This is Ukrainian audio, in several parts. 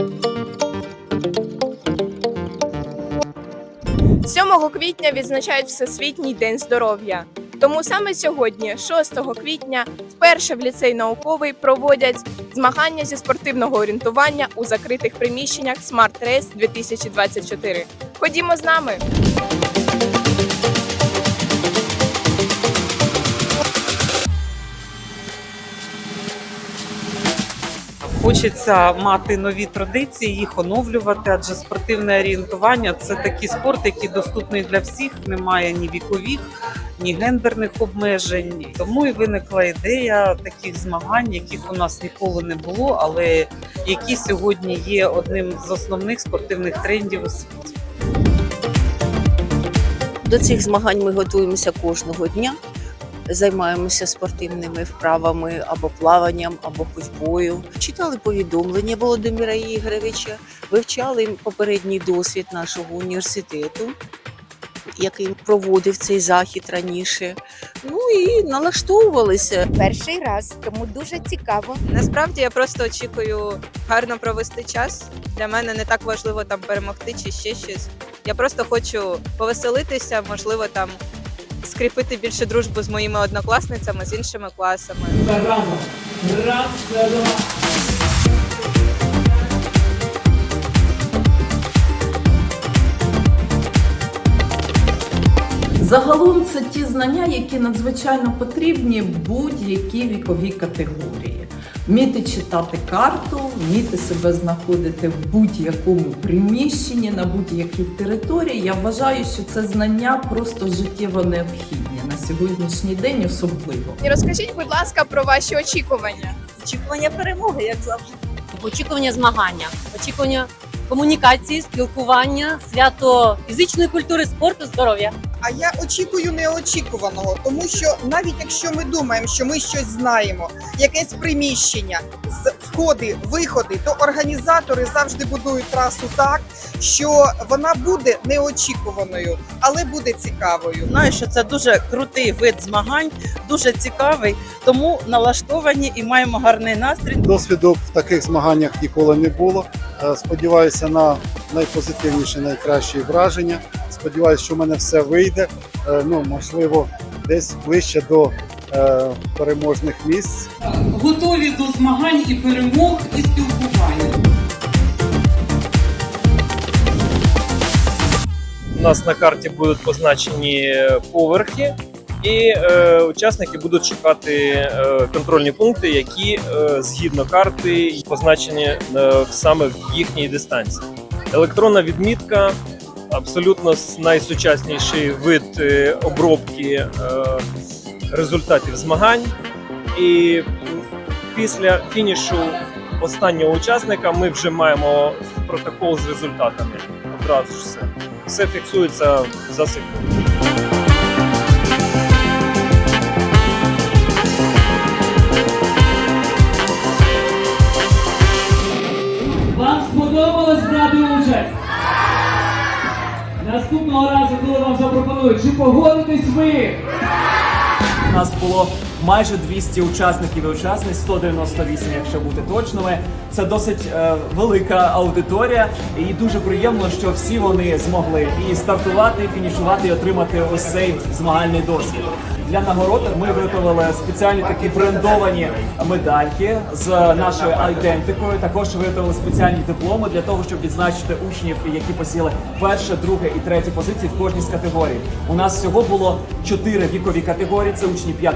– 7 квітня відзначають Всесвітній день здоров'я. Тому саме сьогодні, 6 квітня, вперше в ліцей науковий проводять змагання зі спортивного орієнтування у закритих приміщеннях Smart Race 2024. Ходімо з нами. Хочеться мати нові традиції, їх оновлювати, адже спортивне орієнтування це такий спорт, який доступний для всіх, немає ні вікових, ні гендерних обмежень. Тому і виникла ідея таких змагань, яких у нас ніколи не було, але які сьогодні є одним з основних спортивних трендів у світі. До цих змагань ми готуємося кожного дня. Займаємося спортивними вправами або плаванням, або ходьбою. Читали повідомлення Володимира Ігоровича, вивчали попередній досвід нашого університету, який проводив цей захід раніше. Ну і налаштовувалися. перший раз, тому дуже цікаво. Насправді я просто очікую гарно провести час. Для мене не так важливо там перемогти чи ще щось. Я просто хочу повеселитися, можливо, там скріпити більше дружбу з моїми однокласницями, з іншими класами. Раз, два. Загалом це ті знання, які надзвичайно потрібні будь-якій віковій категорії. Вміти читати карту, вміти себе знаходити в будь-якому приміщенні на будь-якій території. Я вважаю, що це знання просто життєво необхідні на сьогоднішній день, особливо. І розкажіть, будь ласка, про ваші очікування. Очікування перемоги, як завжди. очікування змагання, очікування комунікації, спілкування, свято фізичної культури, спорту, здоров'я. А я очікую неочікуваного, тому що навіть якщо ми думаємо, що ми щось знаємо, якесь приміщення, з- входи, виходи, то організатори завжди будують трасу так, що вона буде неочікуваною, але буде цікавою. Знаю, що це дуже крутий вид змагань, дуже цікавий, тому налаштовані і маємо гарний настрій. Досвіду в таких змаганнях ніколи не було. Е, Сподіваюся на найпозитивніші, найкращі враження. Сподіваюся, що в мене все вийде. Е, Ну, можливо, десь ближче до е, переможних місць. Готові до змагань і перемог і спілкування. У нас на карті будуть позначені поверхи, і е, учасники будуть шукати е, контрольні пункти, які е, згідно карти позначені е, саме в їхній дистанції. Електронна відмітка абсолютно найсучасніший вид е, обробки е, результатів змагань. І після фінішу останнього учасника ми вже маємо протокол з результатами. Одразу ж все. Все фіксується за секунду. Вам запропонують, чи погодитесь ви? Нас було майже 200 учасників і учасниць, 198, якщо бути точними. Це досить е, велика аудиторія, і дуже приємно, що всі вони змогли і стартувати, і фінішувати, і отримати ось цей змагальний досвід. Для нагород ми виготовили спеціальні такі брендовані медальки з нашою айдентикою. Також виготовили спеціальні дипломи для того, щоб відзначити учнів, які посіли перше, друге і третє позиції в кожній з категорій. У нас всього було чотири вікові категорії: це учні 5-7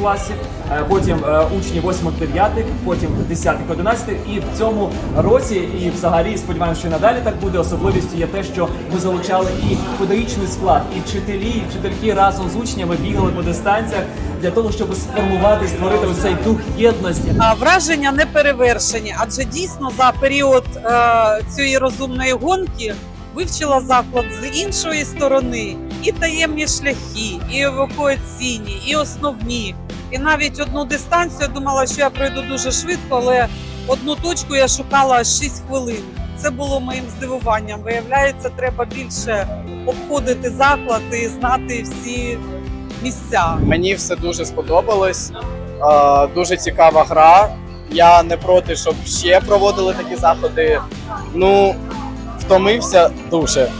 класів, е, потім е, учні 8-9, потім 10-11. І в цьому році, і взагалі сподіваємося, що і надалі так буде. Особливістю є те, що ми залучали і педагогічний склад, і вчителі, і вчительки разом з учнями бігали по дистанціях для того, щоб сформувати, створити ось цей дух єдності. А враження не перевершені, адже дійсно за період е, цієї розумної гонки вивчила заклад з іншої сторони і таємні шляхи, і евакуаційні, і основні. І навіть одну дистанцію я думала, що я пройду дуже швидко, але одну точку я шукала 6 хвилин. Це було моїм здивуванням. Виявляється, треба більше обходити заклад і знати всі місця. Мені все дуже сподобалось. Дуже цікава гра. Я не проти, щоб ще проводили такі заходи. Ну, втомився дуже.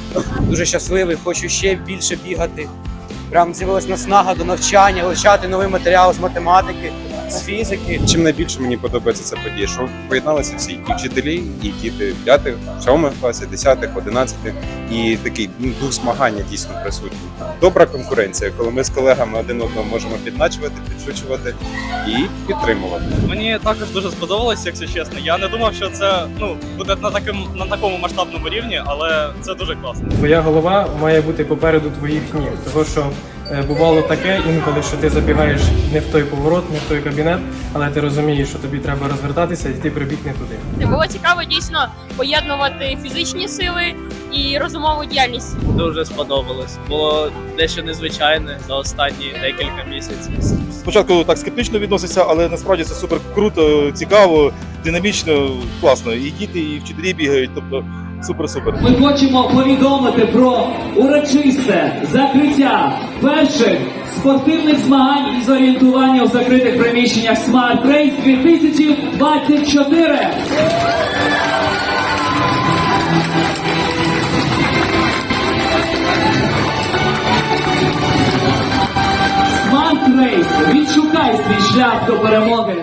Дуже щасливий, хочу ще більше бігати. Прям з'явилась наснага до навчання, вивчати новий матеріал з математики, з фізики. Чим найбільше мені подобається ця подія, що поєдналися всі і вчителі, і діти п'ятих, сьомих класів, десятих, одинадцятих, і такий ну, дух змагання дійсно присутній. Добра конкуренція, коли ми з колегами один одного можемо підначувати, підшучувати і підтримувати. Мені також дуже сподобалось, якщо чесно. Я не думав, що це ну буде на такому на такому масштабному рівні, але це дуже класно. Твоя голова має бути попереду твоїх ніг. Того що бувало таке інколи, що ти забігаєш не в той поворот, не в той кабінет, але ти розумієш, що тобі треба розвертатися і ти прибіг не туди. Було цікаво дійсно поєднувати фізичні сили і розумову діяльність. Дуже сподобалось. Було дещо незвичайне за останні декілька місяців. Спочатку так скептично відносився, але насправді це супер круто, цікаво, динамічно, класно. І діти, і вчителі бігають, тобто супер-супер. Ми хочемо повідомити про урочисте закриття перших спортивних змагань із орієнтування у закритих приміщеннях Smart Race 2024. Smart Race. Відшукай свій шлях до перемоги.